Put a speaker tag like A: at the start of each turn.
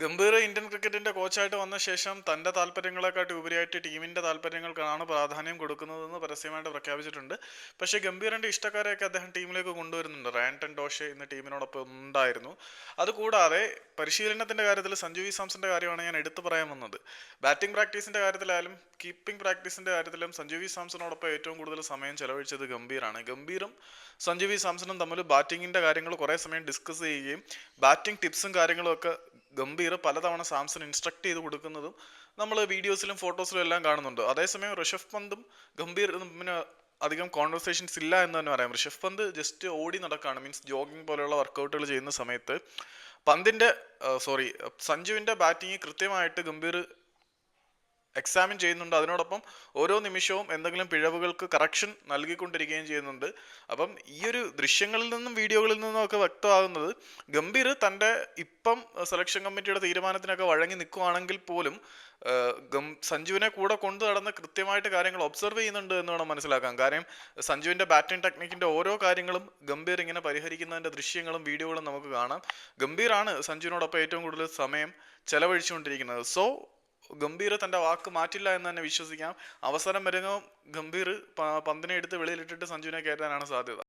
A: Gambhir Indian ക്രിക്കറ്റിന്റെ കോച്ചായിട്ട് വന്ന ശേഷം തന്റെ താല്പര്യങ്ങളെക്കാട്ടി ഉപരിയായിട്ട് ടീമിന്റെ താല്പര്യങ്ങൾക്കാണ് പ്രാധാന്യം കൊടുക്കുന്നതെന്ന് പരസ്യമായിട്ട് പ്രഖ്യാപിച്ചിട്ടുണ്ട്. പക്ഷേ ഗംഭീറിന്റെ ഇഷ്ടക്കാരെയൊക്കെ അദ്ദേഹം ടീമിലേക്ക് കൊണ്ടുവരുന്നുണ്ട്. റാൻഡൻ ഡോഷെ ഇന്ന് ടീമിനോടൊപ്പം ഉണ്ടായിരുന്നു. അതുകൂടാതെ പരിശീലനത്തിന്റെ കാര്യത്തിൽ സഞ്ജു വി സാംസന്റെ കാര്യമാണ് ഞാൻ എടുത്തു പറയാൻ വന്നത്. ബാറ്റിംഗ് പ്രാക്ടീസിന്റെ കാര്യത്തിലായാലും കീപ്പിംഗ് പ്രാക്ടീസിന്റെ കാര്യത്തിലും സഞ്ജു വി സാംസണോടൊപ്പം ഏറ്റവും കൂടുതൽ സമയം ചെലവഴിച്ചത് ഗംഭീറാണ്. ഗംഭീറും സഞ്ജു വി സാംസണും തമ്മിൽ ബാറ്റിങ്ങിന്റെ കാര്യങ്ങൾ കുറേ സമയം ഡിസ്കസ് ചെയ്യുകയും ബാറ്റിംഗ് ടിപ്സും കാര്യങ്ങളും ഒക്കെ ഗംഭീർ പലതവണ സാംസൺ ഇൻസ്ട്രക്ട് ചെയ്ത് കൊടുക്കുന്നതും നമ്മൾ വീഡിയോസിലും ഫോട്ടോസിലും എല്ലാം കാണുന്നുണ്ട്. അതേസമയം ഋഷഭ് പന്തും ഗംഭീർ പിന്നെ അധികം കോൺവെർസേഷൻസ് ഇല്ല എന്ന് തന്നെ പറയാം. ഋഷഭ് പന്ത് ജസ്റ്റ് ഓടി നടക്കുകയാണ് മീൻസ് ജോഗിങ് പോലെയുള്ള വർക്കൗട്ടുകൾ ചെയ്യുന്ന സമയത്ത് പന്തിന്റെ സോറി സഞ്ജുവിന്റെ ബാറ്റിംഗ് കൃത്യമായിട്ട് ഗംഭീർ എക്സാമിൻ ചെയ്യുന്നുണ്ട്. അതിനോടൊപ്പം ഓരോ നിമിഷവും എന്തെങ്കിലും പിഴവുകൾക്ക് കറക്ഷൻ നൽകിക്കൊണ്ടിരിക്കുകയും ചെയ്യുന്നുണ്ട്. അപ്പം ഈ ഒരു ദൃശ്യങ്ങളിൽ നിന്നും വീഡിയോകളിൽ നിന്നും ഒക്കെ വ്യക്തമാകുന്നത് ഗംഭീർ തന്റെ ഇപ്പം സെലക്ഷൻ കമ്മിറ്റിയുടെ തീരുമാനത്തിനൊക്കെ വഴങ്ങി നിൽക്കുകയാണെങ്കിൽ പോലും സഞ്ജുവിനെ കൂടെ കൊണ്ടു നടന്ന് കൃത്യമായിട്ട് കാര്യങ്ങൾ ഒബ്സർവ് ചെയ്യുന്നുണ്ട് എന്ന് വേണം മനസ്സിലാക്കാം കാര്യം സഞ്ജുവിന്റെ ബാറ്റിംഗ് ടെക്നിക്കിന്റെ ഓരോ കാര്യങ്ങളും ഗംഭീർ ഇങ്ങനെ പരിഹരിക്കുന്നതിന്റെ ദൃശ്യങ്ങളും വീഡിയോകളും നമുക്ക് കാണാം. ഗംഭീറാണ് സഞ്ജുവിനോടൊപ്പം ഏറ്റവും കൂടുതൽ സമയം ചെലവഴിച്ചുകൊണ്ടിരിക്കുന്നത്. സോ ഗംഭീർ തന്റെ വാക്ക് മാറ്റില്ല എന്ന് തന്നെ വിശ്വസിക്കാം. അവസരം വരുമ്പോൾ ഗംഭീർ പന്തിനെ എടുത്ത് വെളിയിലിട്ടിട്ട് സഞ്ജുവിനെ കയറ്റാനാണ് സാധ്യത.